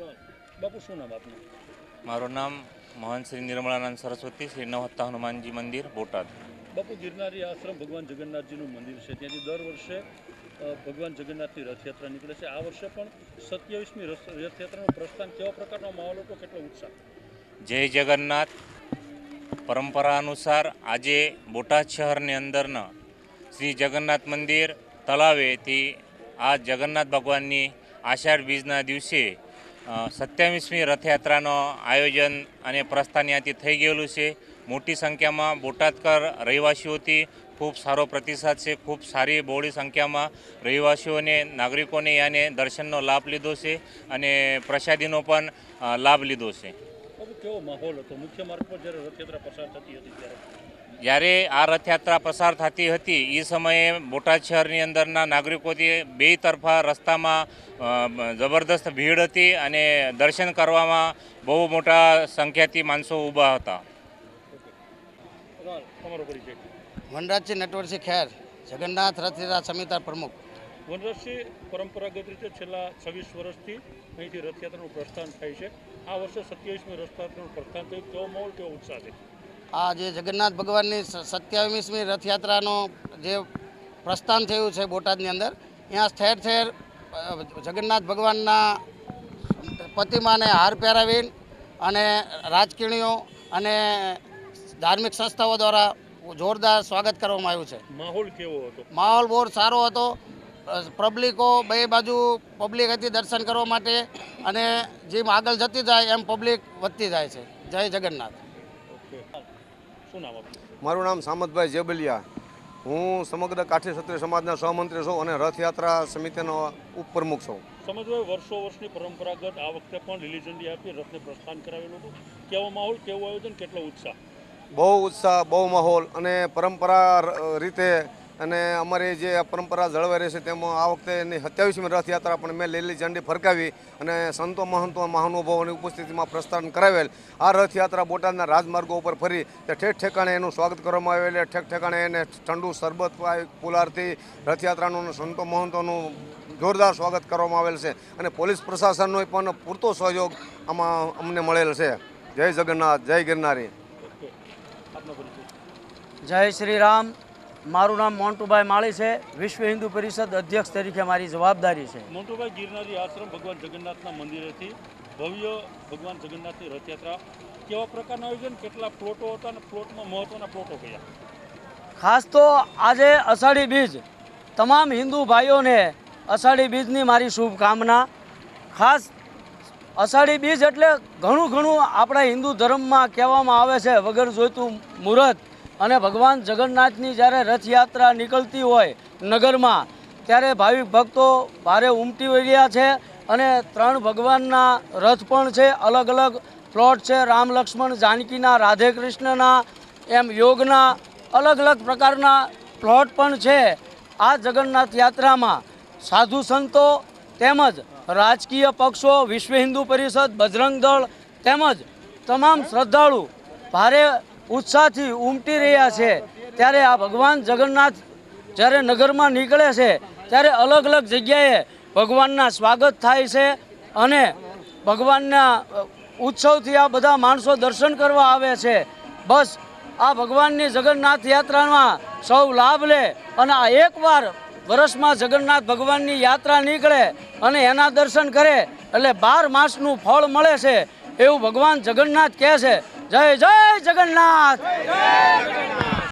બાપુ શું નામ આપનું? મારું નામ મહંત શ્રી નિર્મળાનંદ સરસ્વતી શ્રી નવહત્તા હનુમાનજી મંદિર બોટાદ. બાપુ ગિરનારી આશ્રમ ભગવાન જગન્નાથજીનું મંદિર છે. ત્યાંથી દર વર્ષે ભગવાન જગન્નાથની રથયાત્રા નીકળે છે. આ વર્ષે પણ સત્યાવીસમી રથયાત્રાનું પ્રસ્થાન કેવા પ્રકારનો માહોલ હતો? કેટલો ઉત્સાહ? જય જગન્નાથ. પરંપરા અનુસાર આજે બોટાદ શહેરની અંદરના શ્રી જગન્નાથ મંદિર તળાવેથી આ જગન્નાથ ભગવાનની આષાઢ બીજના દિવસે સત્યાવીસમી રથયાત્રાનો આયોજન અને પ્રસ્થાન ત્યાંથી થઈ ગયેલું છે. મોટી સંખ્યામાં બોટાદકર રહેવાસીઓથી ખૂબ સારો પ્રતિસાદ છે. ખૂબ સારી બહોળી સંખ્યામાં રહેવાસીઓને નાગરિકોને યાને દર્શનનો લાભ લીધો છે અને પ્રસાદીનો પણ લાભ લીધો છે. કેવો માહોલ હતો? મુખ્ય માર્ગ પર જ્યારે રથયાત્રા પસાર થતી હતી ત્યારે? જ્યારે આ રથયાત્રા પસાર થતી હતી એ સમયે બોટાદ શહેરની અંદરના નાગરિકોથી બે તરફા રસ્તામાં જબરદસ્ત ભીડ હતી અને દર્શન કરવામાં બહુ મોટા સંખ્યાથી માણસો ઊભા હતા. વનરાજસિંહ નટવરસિંહ ખેર જગન્નાથ રથયાત્રા સમિતા પ્રમુખ. વનરાજસિંહ પરંપરાગત રીતે છેલ્લા છવ્વીસ વર્ષથી અહીંથી રથયાત્રાનું પ્રસ્થાન થાય છે. આ વર્ષે સત્યાવીસમી રથયાત્રાનું પ્રસ્થાન થયું. કેવો માહોલ કેવો ઉત્સાહ છે આ જે જગન્નાથ ભગવાનની સત્યાવીસમી રથયાત્રાનો જે પ્રસ્થાન થયું છે બોટાદની અંદર ત્યાં ઠેર ઠેર જગન્નાથ ભગવાનના પ્રતિમાને હાર પહેરાવીને અને રાજકીણીઓ અને ધાર્મિક સંસ્થાઓ દ્વારા જોરદાર સ્વાગત કરવામાં આવ્યું છે. માહોલ કેવો હતો? માહોલ બહુ સારો હતો. પબ્લિકો બે બાજુ પબ્લિક હતી દર્શન કરવા માટે અને જેમ આગળ જતી જાય એમ પબ્લિક વધતી જાય છે. જય જગન્નાથ. ઓકે. શું નામ આપનું? મારું નામ સામતભાઈ જેબલિયા. હું સમગ્ર કાઠી ક્ષત્રિય સમાજના સહમંત્રી છું અને રથયાત્રા સમિતિનો ઉપપ્રમુખ છું. સમજભાઈ વર્ષો વર્ષની પરંપરાગત આ વખતે પણ લીલી ઝંડી આપી રથને પ્રસ્થાન કરાવેલું હતું. કેવો માહોલ કેવું આયોજન કેટલો ઉત્સાહ? બહુ ઉત્સાહ બહુ માહોલ અને પરંપરા રીતે અને અમારી જે પરંપરા જળવાઈ રહેશે તેમાં આ વખતે એની સત્યાવીસમી રથયાત્રા પણ મેં લીલી ઝંડી ફરકાવી અને સંતો મહંતો મહાનુભાવોની ઉપસ્થિતિમાં પ્રસ્થાન કરાવેલ. આ રથયાત્રા બોટાદના રાજમાર્ગો ઉપર ફરી તે ઠેઠ ઠેકાણે એનું સ્વાગત કરવામાં આવેલ. ઠેક ઠેકાણે એને ઠંડુ શરબત પુલારથી રથયાત્રાનું સંતો મહંતોનું જોરદાર સ્વાગત કરવામાં આવેલ છે. અને પોલીસ પ્રશાસનનો પણ પૂરતો સહયોગ આમાં અમને મળેલ છે. જય જગન્નાથ, જય ગિરનારી. જય શ્રી રામ. મારું નામ મોન્ટુભાઈ માળી છે. વિશ્વ હિન્દુ પરિષદ અધ્યક્ષ તરીકે મારી જવાબદારી છે. મોન્ટુભાઈ ગિરનારી આશ્રમ ભગવાન જગન્નાથના મંદિરેથી ભવ્ય ભગવાન જગન્નાથની રથયાત્રા. કેવા પ્રકારનું આયોજન? કેટલા પ્લોટો હતા અને પ્લોટમાં મહત્વના પ્લોટો કયા? ખાસ તો આજે અષાઢી બીજ. તમામ હિન્દુ ભાઈઓને અષાઢી બીજની મારી શુભકામના. ખાસ અષાઢી બીજ એટલે ઘણું ઘણું આપણા હિન્દુ ધર્મમાં કહેવામાં આવે છે વગર જોઈતું મુહૂર્ત. અને ભગવાન જગન્નાથની જ્યારે રથયાત્રા નીકળતી હોય નગરમાં, ત્યારે ભાવિક ભક્તો ભારે ઉમટી રહ્યા છે અને ત્રણ ભગવાનના રથ પણ છે, અલગ અલગ પ્લોટ છે, રામ લક્ષ્મણ, જાનકીના, રાધે કૃષ્ણના, એમ યોગના, અલગ અલગ પ્રકારના પ્લોટ પણ છે. આ જગન્નાથ યાત્રામાં સાધુ સંતો તેમજ રાજકીય પક્ષો, વિશ્વ હિન્દુ પરિષદ, બજરંગ દળ તેમજ તમામ શ્રદ્ધાળુ ભારે ઉત્સાહથી ઉમટી રહ્યા છે. ત્યારે આ ભગવાન જગન્નાથ જ્યારે નગરમાં નીકળે છે, ત્યારે અલગ અલગ જગ્યાએ ભગવાનના સ્વાગત થાય છે અને ભગવાનના ઉત્સવથી આ બધા માણસો દર્શન કરવા આવે છે. બસ, આ ભગવાનની જગન્નાથ યાત્રામાં સૌ લાભ લે અને આ એકવાર વર્ષમાં જગન્નાથ ભગવાનની યાત્રા નીકળે અને એના દર્શન કરે, એટલે બાર માસનું ફળ મળે છે એવું ભગવાન જગન્નાથ કહે છે. જય જય જગન્નાથ.